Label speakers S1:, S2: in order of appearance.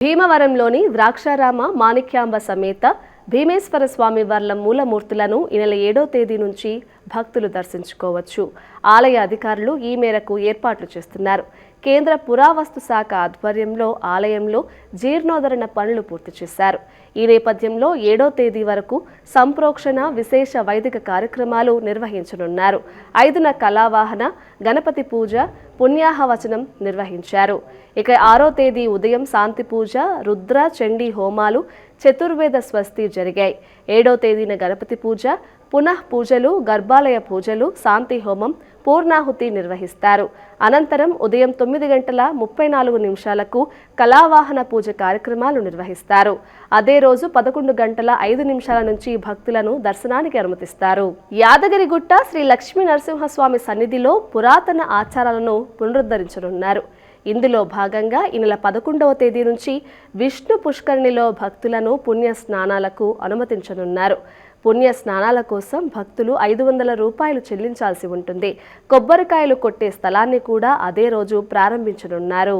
S1: భీమవరంలోని ద్రాక్షారామ మాణిక్యాంబ సమేత భీమేశ్వర స్వామి వార్ల మూలమూర్తులను ఈ నెల ఏడో తేదీ నుంచి భక్తులు దర్శించుకోవచ్చు. ఆలయ అధికారులు ఈ మేరకు ఏర్పాట్లు చేస్తున్నారు. కేంద్ర పురావస్తు శాఖ ఆధ్వర్యంలో ఆలయంలో జీర్ణోధరణ పనులు పూర్తి చేశారు. ఈ నేపథ్యంలో ఏడో తేదీ వరకు సంప్రోక్షణ విశేష వైదిక కార్యక్రమాలు నిర్వహించనున్నారు. ఐదున కళావాహన గణపతి పూజ పుణ్యాహవచనం నిర్వహించారు. ఇక ఆరో తేదీ ఉదయం శాంతి పూజ రుద్ర చండీ హోమాలు చతుర్వేద స్వస్తి జరిగాయి. ఏడో తేదీన గణపతి పూజ పునః పూజలు గర్భాలయ పూజలు శాంతి హోమం పూర్ణాహుతి నిర్వహిస్తారు. అనంతరం ఉదయం తొమ్మిది గంటల ముప్పై నాలుగు నిమిషాలకు కళావాహన పూజ కార్యక్రమాలు నిర్వహిస్తారు. అదే రోజు పదకొండు గంటల ఐదు నిమిషాల నుంచి భక్తులను దర్శనానికి అనుమతిస్తారు. యాదగిరిగుట్ట శ్రీ లక్ష్మీ నరసింహస్వామి సన్నిధిలో పురాతన ఆచారాలను పునరుద్ధరించనున్నారు. ఇందులో భాగంగా ఈ నెల పదకొండవ తేదీ నుంచి విష్ణు పుష్కరిణిలో భక్తులను పుణ్య స్నానాలకు అనుమతించనున్నారు. పుణ్య స్నానాల కోసం భక్తులు ఐదు వందల రూపాయలు చెల్లించాల్సి ఉంటుంది. కొబ్బరికాయలు కొట్టే స్థలాన్ని కూడా అదే రోజు ప్రారంభించనున్నారు.